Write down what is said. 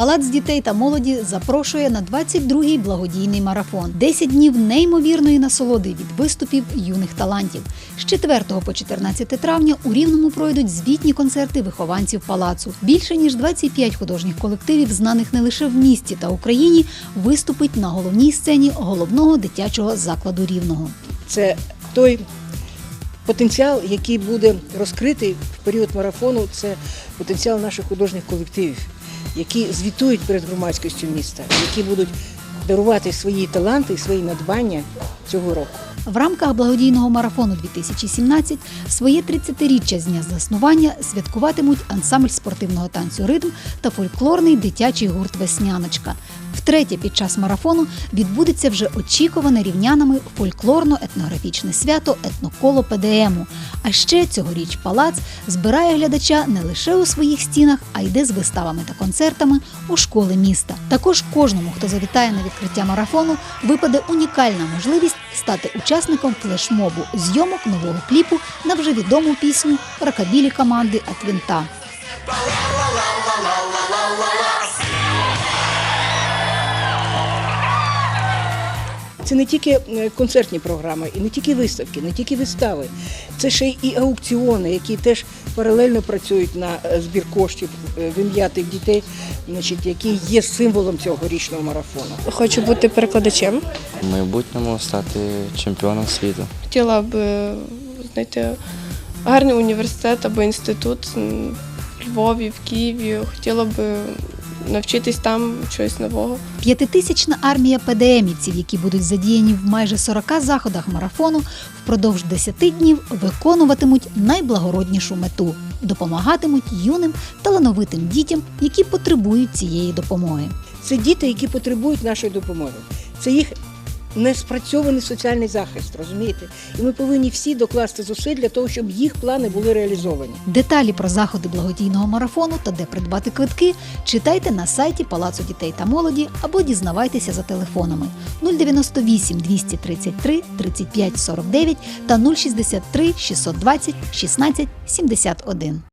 Палац дітей та молоді запрошує на 22-й благодійний марафон. 10 днів неймовірної насолоди від виступів юних талантів. З 4 по 14 травня у Рівному пройдуть звітні концерти вихованців палацу. Більше ніж 25 художніх колективів, знаних не лише в місті та Україні, виступить на головній сцені головного дитячого закладу Рівного. Це той потенціал, який буде розкритий в період марафону. Це потенціал наших художніх колективів, які звітують перед громадськістю міста, які будуть дарувати свої таланти і свої надбання цього року. В рамках благодійного марафону 2017 своє 30-річчя з дня заснування святкуватимуть ансамбль спортивного танцю ритм та фольклорний дитячий гурт Весняночка. Втретє під час марафону відбудеться вже очікуване рівнянами фольклорно-етнографічне свято Етноколо ПДМу. А ще цьогоріч палац збирає глядача не лише у своїх стінах, а йде з виставами та концертами у школи міста. Також кожному, хто завітає на відкриття марафону, випаде унікальна можливість стати учасником флешмобу зйомок нового кліпу на вже відому пісню ракабілі команди Атвінта. Це не тільки е, концертні програми, і не тільки виставки, не тільки вистави. Це ще і аукціони, які теж паралельно працюють на е, збір коштів е, в ім'я тих дітей, значить, які є символом цього річного марафону. Хочу бути перекладачем. В майбутньому стати чемпіоном світу. Хотіла б знайти гарний університет або інститут в Львові, в Києві. Хотіла б навчитись там чогось нового. П'ятитисячна армія ПДМівців, які будуть задіяні в майже 40 заходах марафону, впродовж 10 днів виконуватимуть найблагороднішу мету допомагатимуть юним талановитим дітям, які потребують цієї допомоги. Це діти, які потребують нашої допомоги. Це їх неспрацьований соціальний захист, розумієте? І ми повинні всі докласти зусиль для того, щоб їх плани були реалізовані. Деталі про заходи благодійного марафону та де придбати квитки читайте на сайті Палацу дітей та молоді або дізнавайтеся за телефонами 098 233 35 49 та 063 620 16 71.